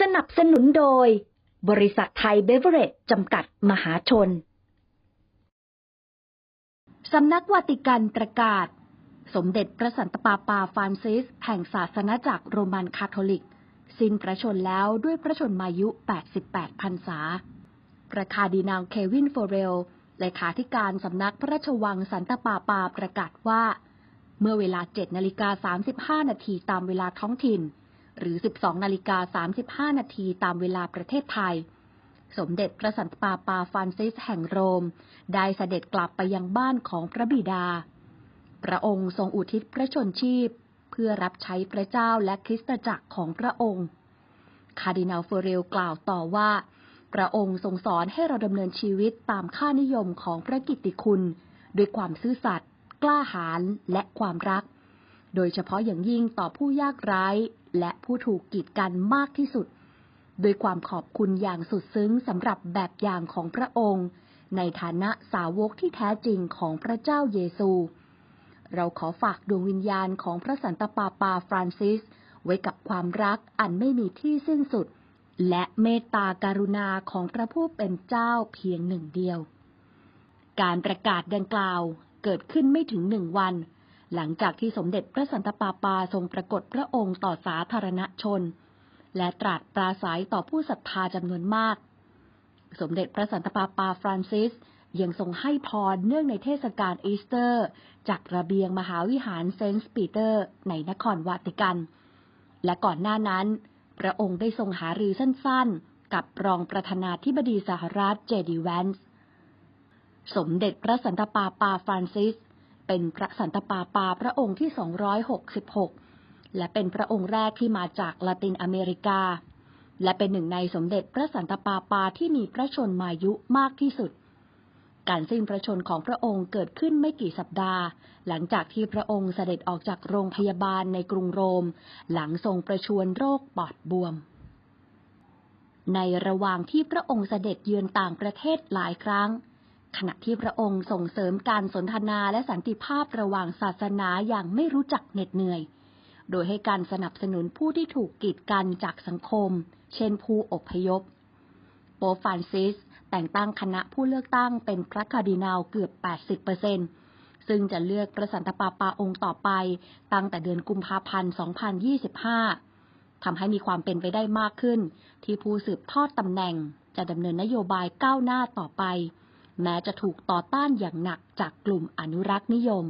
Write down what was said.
สนับสนุนโดย บริษัทไทยเบเวอเรจจำกัดมหาชน สำนักวาติกันประกาศ สมเด็จพระสันตะปาปาฟรานซิส แห่งศาสนาจักรโรมันคาทอลิก สิ้นพระชนแล้วด้วยพระชนมายุ 88 พรรษา ประคาดีนาวเควินโฟเรลเลขาธิการสำนักพระราชวังสันตะปาปาประกาศว่า เมื่อเวลา 7 นาฬิกา 35 นาทีตามเวลาท้องถิ่น หรือ 12 นาฬิกา 35 นาทีตามเวลาประเทศไทย สมเด็จพระสันตะปาปาฟรานซิสแห่งโรม ได้เสด็จกลับไปยังบ้านของพระบิดา พระองค์ทรงอุทิศพระชนชีพ เพื่อรับใช้พระเจ้าและคริสตจักรของพระองค์ คาร์ดินัลเฟเรลกล่าวต่อว่า พระองค์ทรงสอนให้เราดำเนินชีวิตตามค่านิยมของพระกิตติคุณ ด้วยความซื่อสัตย์กล้าหาญและความรัก โดยเฉพาะอย่างยิ่งต่อผู้ยากไร้ ผู้ถูกกีดกันมากที่สุด โดยความขอบคุณอย่างสุดซึ้งสำหรับแบบอย่างของพระองค์ ในฐานะสาวกที่แท้จริงของพระเจ้าเยซู เราขอฝากดวงวิญญาณของพระสันตะปาปาฟรานซิส ไว้กับความรักอันไม่มีที่สิ้นสุด และเมตตาการุณาของพระผู้เป็นเจ้าเพียงหนึ่งเดียว การประกาศดังกล่าวเกิดขึ้นไม่ถึงหนึ่งวัน หลังจากที่สมเด็จพระสันตะปาปาทรงปรากฏพระองค์ต่อสาธารณชน และตรัสปราศัยต่อผู้ศรัทธาจำนวนมาก สมเด็จพระสันตะปาปาฟรานซิสยังทรงให้พรเนื่องในเทศกาลอีสเตอร์ จากระเบียงมหาวิหารเซนต์ปีเตอร์ ในนครวาติกัน และก่อนหน้านั้น พระองค์ได้ทรงหารือสั้นๆ กับรองประธานาธิบดีสหรัฐเจดีแวนส์สมเด็จพระสันตะปาปาฟรานซิส เป็นพระสันตปาปาพระองค์ที่ 266 และเป็นพระองค์แรกที่มาจากละตินอเมริกา และเป็นหนึ่งในสมเด็จพระสันตปาปาที่มีพระชนมายุมากที่สุด การสิ้นพระชนของพระองค์เกิดขึ้นไม่กี่สัปดาห์ หลังจากที่พระองค์เสด็จออกจากโรงพยาบาลในกรุงโรม หลังทรงประชวรโรคปอดบวมในระหว่างที่พระองค์เสด็จเยือนต่างประเทศหลายครั้ง ขณะที่พระองค์ส่งเสริมการสนทนาและสันติภาพระหว่างศาสนาอย่างไม่รู้จักเหน็ดเหนื่อย โดยให้การสนับสนุนผู้ที่ถูกกีดกันจากสังคม เช่นผู้อพยพ โปปฟานซิส แต่งตั้งคณะผู้เลือกตั้งเป็นพระคาร์ดินัลเกือบ 80%ซึ่งจะเลือกพระสันตะปาปาองค์ต่อไป ตั้งแต่เดือนกุมภาพันธ์ 2025 ทำให้มีความเป็นไปได้มากขึ้น ที่ผู้สืบทอดตำแหน่งจะดำเนินนโยบายก้าวหน้าต่อไป แม้จะถูกต่อต้านอย่างหนักจากกลุ่มอนุรักษ์นิยม